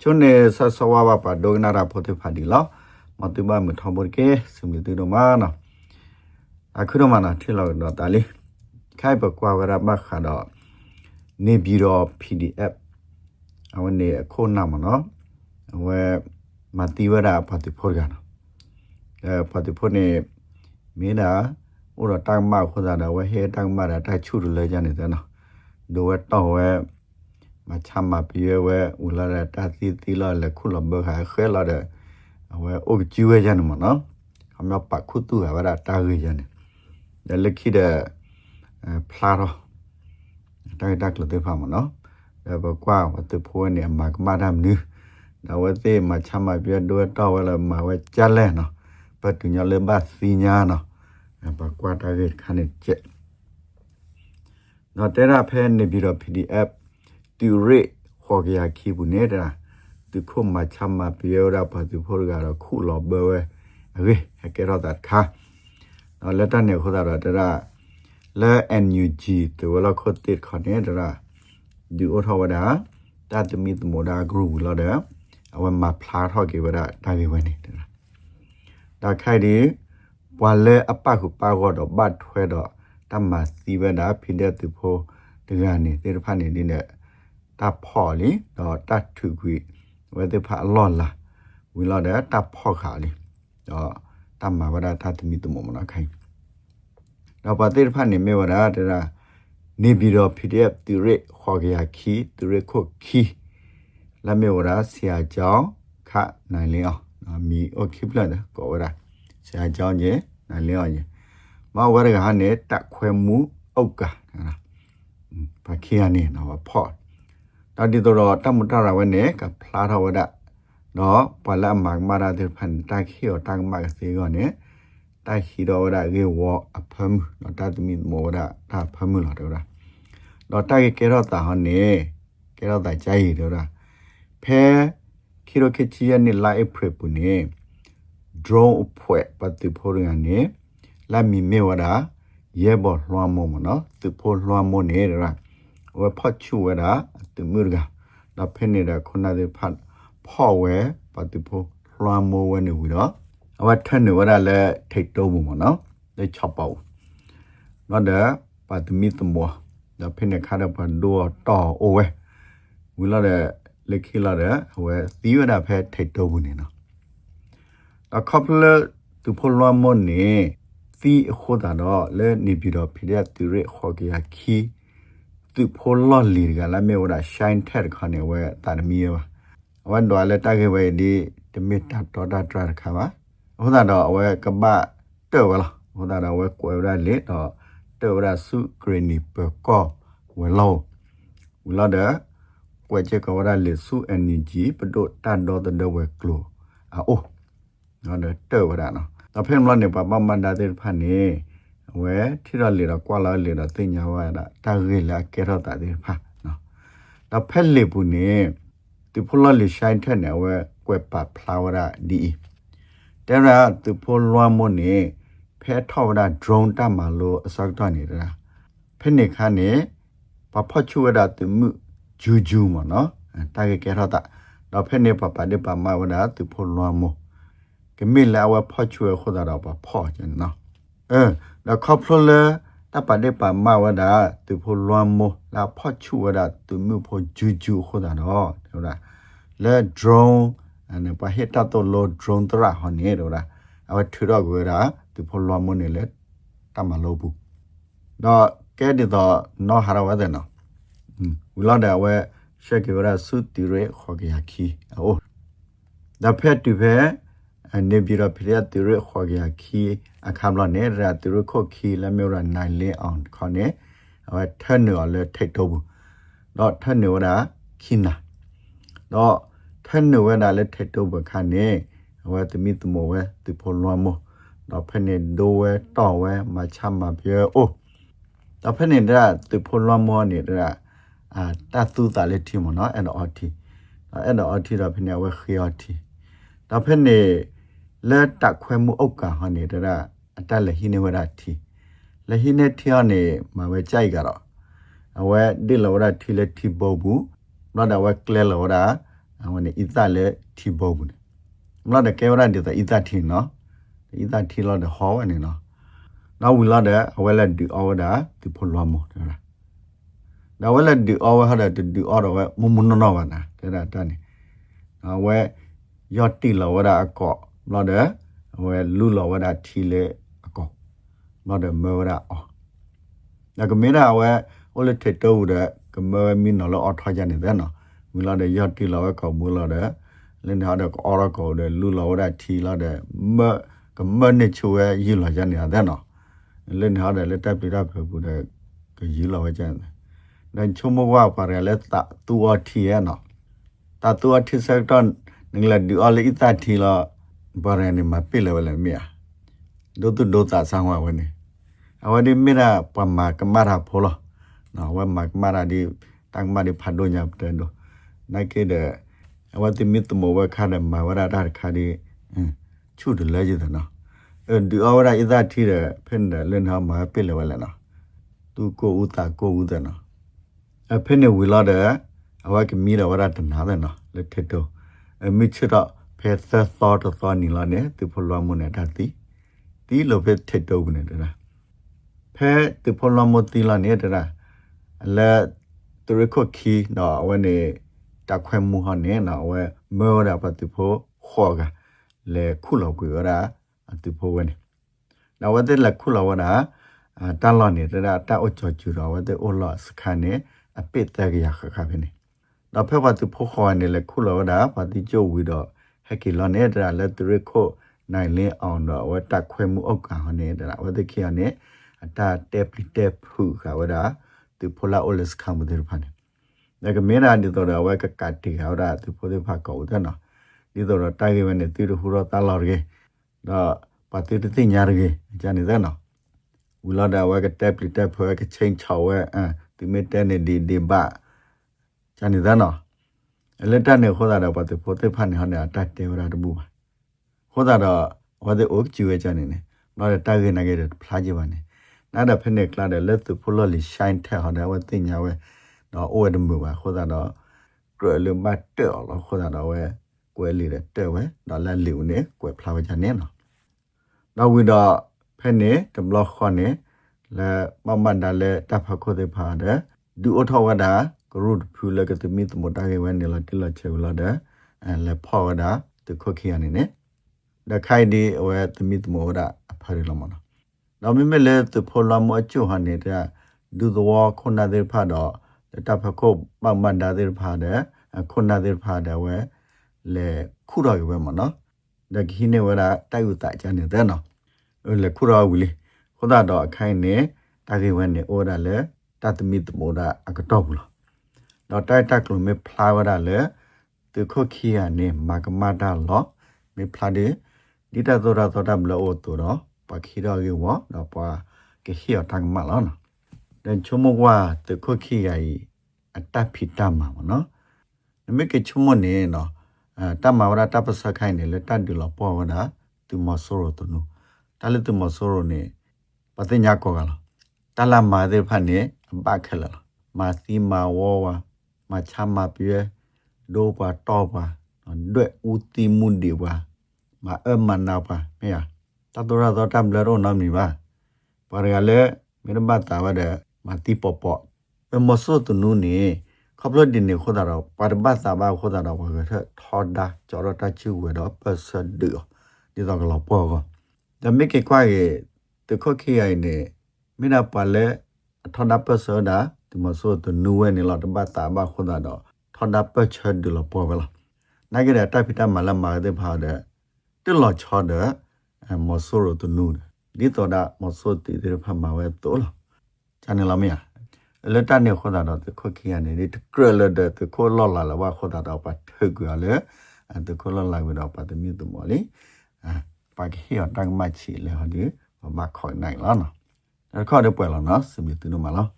ချုံနေဆဆဝဝပါဒိုနာရာဖိုတေဖာဒီလောမတူဘာမထောဘောကေစမီတူဒမနာအခုတော့မနာထီလောက်တော့တာလီခိုင်ပကွာဝရမခါတော့နေပြီးတော့ PDF အဝနေအခုနာမနော်အဝဲမတိဝရဖတိဖောကနော်အဲဖတိဖောနေမင်းနာဥရတန်းမခေါ်တာဝဲဟဲတန်းမတာတချူရလဲကြနေတယ်နော်ဒိုဝဲတော့ဝဲ မချမ်းမပြေဝဲဦးလာတဲ့တာစီတီလာလက်ခုလဘခါခဲလာတဲ့ဝဲအုပ်ကျွေးကြနေမနော်အမပခုတူဟာဗရတာရကြနေတယ်လက်ခိတဲ့ဖလာတော့တိုက်တက်လို့တဖာမနော်ဒါပကွာဝတ်ဖိုးနေမှာကမဒါမနီးဒါဝတ်သေးမချမ်းမပြေတော့တော့ဝဲလာမဝဲကြက်လဲနော်ပတ်တူညာလဲမစီညာနော်ပကွာတာရခါနေချက်နော်တဲရဖဲနေပြီးတော့ PDF တူရစ်ခေါ်ကြရခိဘူးနေတာသူခုမချမ်းမပြောရပါသူဖို့ကတော့ခုလောဘဝဲအေးဟကရတာခါနော်လက်တနေခေါ်တာတော့တရလဲ NUG တူဝလခေါ်တစ်ခေါ်နေတာဒီအထောဝဒါတာတမီတမိုဒါ group လောတဲ့အဝမဖလာထောက်ကြပါတာဒါပဲဝင်နေတာဒါခိုင်ဒီဘွာလဲအပတ်ခုပါတော့ဘတ်ထွဲတော့တမစီဝဒါဖိတဲ့သူဖို့ဒီကနေတေဖာနေနေတဲ့ တာဖော်လီတော့တတ်ထုခွေဝဲတဲ့ဖာလော်လာဝီလာတဲ့တဖော်ခါလီတော့တမ္မာဝဒသတမီတမမနာခိုင်တော့ပါတဲ့ဖာနေမေဝဒတဲ့နေပြီးတော့ PDF သူရခေါ်ကြရခီသူရခုခီလာမေဝဒဆရာကြောင်းခနိုင်လင်းအောင်မီโอเคပလာကောဝဒဆရာကြောင်းညနိုင်လင်းအောင်ညမဝရကဟာနေတက်ခွဲမှုအုတ်ကနော်ဘာခီရနေနော်ဖော် တတိတော်တမတရဝနေကဖလာထဝဒနော်ပလမဂမရာတဲ့ဖန်တခိယောတငမကစီကောနေတခိတော်ဝဒရေဝအဖမ်နော်တတမီမောဝဒတာဖမ်လို့တော့တော့တကေကေရောတာဟနေကေရောတာကြိုင်တော့ဖဲခိရိုခေချီယနေလိုက်ဖရပုနေ drone အဖွဲပတ်တိဖိုရငနေလာမီမေဝဒရဲဘော်လွှမ်းမမနော်သူဖိုလွှမ်းမနေရ ဝဖတ်ချူဝဒတမှုရကဒါဖက်နေတာခုနတဲ့ဖတ်ဖော်ဝဲပတ်တိဖိုလွှမ်းမိုးဝဲနေဝီတော့အဝထန်နေဝဒလည်းထိတ်တုံးမှုမနော်လက်ချပေါ့နော်ဒါပတ်တမီတမောဒါဖက်နေခါတဲ့ပတ်ဒိုတော့အိုဝဲဝီလာတဲ့လက်ခိလာတဲ့ဝဲသီးဝဒဖက်ထိတ်တုံးမှုနေနော်အခပ်လသူဖိုလွှမ်းမိုးနေသီးခိုးတာတော့လဲနေပြီးတော့ဖြစ်တဲ့သူရခေါ်ကြခီ သူဖိုလလီကလာမေဝဒရှိုင်းထက်ခနဲ့ဝဲတာမီယောဝန်တော်လည်းတခဲ့ဝဲဒီတမစ်တာတော်တာတရခါပါဟိုတာတော့ဝဲကပတဲ့ဝလားဟိုတာတော့ဝဲကွယ်ရလေတော့တဲ့ဝရစုဂရနီပကောဝဲလောဝလာတဲ့ကွယ်ချက်ကဝရလေစု energy ပဒတ်တန်တော်တဲ့ဝဲကလိုအိုးနော်တဲ့ဝရနော်တော့ဖဲမလို့နေပါမမန္တာတဲ့ဖာနေ ဝဲထိရလေတော့ကွာလာလေတော့တင်ညာဝါတာတာရေလာကဲတော့တာဒီဖာနော်တော့ဖက်လေပူနေဒီဖလလေရှိုင်းထက်နေဝဲကွယ်ပါဖလာဝရာဒီတဲရာဒီဖလွားမနေဖဲထောက်ဒါ drone တမလို့အစက်တော့နေတာဖက်နေခါနေပဖချူဝဒါတမှုဂျူဂျူမနော်တာကဲကဲတော့တာတော့ဖက်နေပပတဲ့ပမဝဒါဒီဖလွားမကမိလာဝဖချူရခေါ်တာတော့ပဖော့ကျန်နော်အဲ လာခေါပလလတပတဲ့ပမဝဒသူဖိုလွမ်မလာဖော့ချူဝဒသူမြို့ဖိုဂျူဂျူခေါ်တာတော့ဟုတ်လားလဲ drone အနေပါဟက်တာတော့လော drone တရာဟောနေတော့လားအဝထွေတော့ကွယ်တာသူဖိုလွမ်မနေလဲတမလို့ဘူးတော့ကဲဒီတော့နော်ဟာရဝဒနော်ဝလာတဲ့ဝဲရှက်ကြရဆုတီရဲခေါ်ကြခီအိုးဒါဖက်တူဖက် နေပြည်တော်ဖရက်သူရခေါ်ကြခီအခမ်လောနေရသူရခုတ်ခီလမေရနိုင်လေအောင်ခေါ်နေအဝထနော်လေထိတ်တော့ဘူးတော့ထနော်ရာခင်းနာတော့ထနော်ဝဲတာလေထိတ်တော့ဘူးခါနေအဝသမီသမောဝဲသူဖော်လွမ်းမောတော့ဖနေဒိုဝဲတော့ဝဲမချမပြေအိုးတော့ဖနေဒါသူဖော်လွမ်းမောနေတာအာတသုတာလေထီမောနော်အဲ့တော့အထီအဲ့တော့အထီတော့ဖနေဝဲခေော်ထီတော့ဖနေ လက်တက်ခွဲမှုဥက္ကာဟနေတရအတက်လဟိနေဝရတီလဟိနေတီအနေမဝဲကြိုက်ကတော့အဝဲဒီလောရတီလက်တီဘောဘူးနော်ဒါဝဲကလဲလောရအဝနေဣသလေတီဘောဘူးမလာတဲ့ကေဝရဒီတဣသတီနော်ဣသတီလောတဲ့ဟောအနေနော်နောက်ဝီလာတဲ့အဝဲလက်ဒီအော်ဒါဒီဖိုလွားမောတဲ့လားဒါဝဲလက်ဒီအော်ဝဲဟာတဲ့ဒီအော်တော့ဝဲမမနနော်ပါနာတဲ့တာတန်းနေနော်ဝဲယော့တီလောဝဲဒါအကော့ မလာတဲ့ဝဲလူလောဝဲဒါထီလေအကော့မလာတဲ့မေဝဲဒါအော်ဒါကမေရာဝဲဟိုလက်ထတိုးတဲ့ကမေမီနော်လောအော်ထားကြနေတဲ့နော်မလာတဲ့ယော့တီလောဝဲကောမူလာတဲ့လင်းထားတဲ့အော်ရကောတဲ့လူလောဝဲဒါထီလာတဲ့မကမနစ်ချွဲရီလာကြနေတဲ့နော်လင်းထားတယ်လက်တက်ပြရဖဘူးတဲ့ကကြီးလောက်ကျန်တယ်။ဒါချုံမဝပါရလက်တတူအထီရဲ့နော်။တတူအထီစက်တန်နင်လက်ဒီအလီတထီလာ ဘာရနေမပိလဝလမြာ။ဒုတုဒုတာဆန်းဝဝနေ။အဝဒီမိရာပမာကမရာဖိုလော။နော်ဝမကမရာဒီတန်မဒီဖတ်ဒိုညာတဲ့တော့နိုင်ကေတဲ့အဝတိမီတမောဝခါဒမဝရတာခါဒီချုဒလဲကြတယ်နော်။အဲဒီအဝရဣဒတိရဖင်တယ်လင်ဟာမပိလဝလ နာသူကိုဥတာကိုဥဒနာအဖင်နေဝီလာတဲ့အဝကမီရဝရတနာတဲ့နော်လက်ထတော့အမိချတော့ဖက်သသောတသောနီလာနေသူဖလောမနဲ့တတိတီလိုဖက်ထတော့ဘူးနေတဲ့လားဖဲသူဖလောမတီလာနေတဲ့လားအလဲသူရခုခီနော်အဝနေတခွဲမှုဟနေနော်ဝဲမောရပတ်သူဖို့ခေါ်ကလေခုလောက်ကွေရအတူဖို့ဝဲနေနောက်ဝဲတဲ့လက်ခုလောက်ဝနာတန်လောနေတဲ့တာအချောချူတော့ဝဲတဲ့အိုလောစခန်းနေအပစ်တဲ့ရခခဖနေနောက်ဖက်ပါသူဖို့ခေါ်နေလေခုလောက်ဒါပါတိကျဝီတော့ ဟက်ကီလောနေတဲ့လက်သူရခုနိုင်လင်းအောင်တော့ဝဲတက်ခွဲမှုအောက်ကဟနေတဲ့ဝဲတဲ့ခရနေအတာတက်ပလီတက်ဖူခဝဒါသူဖိုလာအိုလစခမ်တဲ့ဖာနေဒါကမေရာဒီတော့ဝဲကကတ်တီဟောဒါသူဖိုတဲ့ဖာကောတဲ့နော်ဒီတော့တိုက်ရဝဲနေသူတို့ဟူတော့တလာရခဲ့တော့ပါတိတိညာရခဲ့ဂျာနေတဲ့နော်ဝီလာဒါဝဲကတက်ပလီတက်ဖွဲကချင်းချော်ဝဲအဒီမေတဲနေဒီဒီဘာဂျာနေတဲ့နော် အလက်တနေခေါ်တာတော့ပါတိဖိုတဲ့ဖာနေဟောနေအတတ်တယ်ဝရတဘူးပါခေါ်တာတော့ဝါတဲ့အိုကျူဝဲဂျာနေနေတော့တိုက်ရနေခဲ့တယ်ဖလားကြပါနေနားတော့ဖက်နေကလာတယ်လက်သူဖိုလော်လီရှိုင်းထဲဟောတယ်ဝဲတင်ညာဝဲတော့အိုဝဲတမှုပါခေါ်တာတော့ကရလမတ်တယ်လို့ခေါ်တာတော့ဝဲကွဲလီတဲ့တဲ့ဝဲတော့လက်လီဦးနေကွဲဖလားဝဲဂျာနေနော်နော က်ဝိတော့ဖက်နေတဘလခွန်နေလဲမမန်ဒါလဲတဖခိုတဲ့ဖာတဲ့ဒူအထောဝဒါဂရုဒ်ဖူလကတမီတမတာကေဝဲနေလာတိလာချေဝလာတဲ့အဲလဲဖောဝဒါတခုခိယနေနေဒခိုင်ဒီအဝဲတမီတမောဒါအဖရလမနာနောက်မိမဲလဲတဖောလာမအချုဟန်နေတဲ့ဒူသောခုနာတဲ့ဖာတော့တဖခိုမမန်ဒါတဲ့ဖာတဲ့ခုနာတဲ့ဖာတဲ့ဝဲလဲခုတော့ရွယ်မနော်ဒခိနေဝဒါတိုက်ဥတာချန်နေတဲ့နော်လေခုရောဝီလီခဒတော့အခိုင်နေတာကေဝဲနေဩဒါလေတတမီတမောဒါအကတော့ဘူးလား တော့တိုက်တက်ကလမေဖလာဝဒါလေသူခုခီယာနေမကမဒါလောမေဖလာဒီဒီတသောရသောတမလောတူတော့ပခီရောကေဝတော့ပါကေဟီယတန်မလောနော်တဲ့ချုံမကွာသူခုခီယာဤအတဖိတမှာမနော်နမေကေချုံမနေနော်အတမဝရတပစခိုင်နေလေတတ်ဒူလောပေါ်ဝဒါသူမဆိုးရတူနူတာလတုမဆိုရိုနေပတိညာကောကလာတလာမာတဲ့ဖတ်နေအပခက်လာမာစီမာဝဝ မာချမာပြေဒိုပါတော့ပါဒွဲဦးတီမွန်ဒီပါမာအမနာပါမေယတတော်ရတော့တမ်လရောနမီပါပါရလေမေရဘတာဝတဲ့မာတီပပပမဆိုတနုနေခပ်လို့ဒီနေခေါ်တာတော့ပါရဘတာဘာခေါ်တာတော့ဘာကထောဒါကြော်ရတာချူဝဲတော့ပစဒူဒီတော့ကလောပေါ်ကော da me ke kwa ye te kho ke ai ne me na pa le thonda pa so da tu ma so tu nu we ne la ta ba ta ba kho da do thonda pa cha du la po ba la na ke da ta phi ta ma la ma de pha de ti lo cha de mo so ro tu nu di to da mo so ti de pha ma we to la cha ne la me ya လက်တနေခေါ်တာတော့ခုခိရနေဒီကရလတဲ့တခိုလောလာလာဝခေါ်တာတော့ပါထက်ကြလေအဲတခိုလောလာဝတော့ပါတမီတမော်လီအဲပါခေယတန်မချီလေဟဒီမခေါ်နိုင်လားနော်ဒါခေါ်တော့ပွဲလားနော်စမီတူနမလား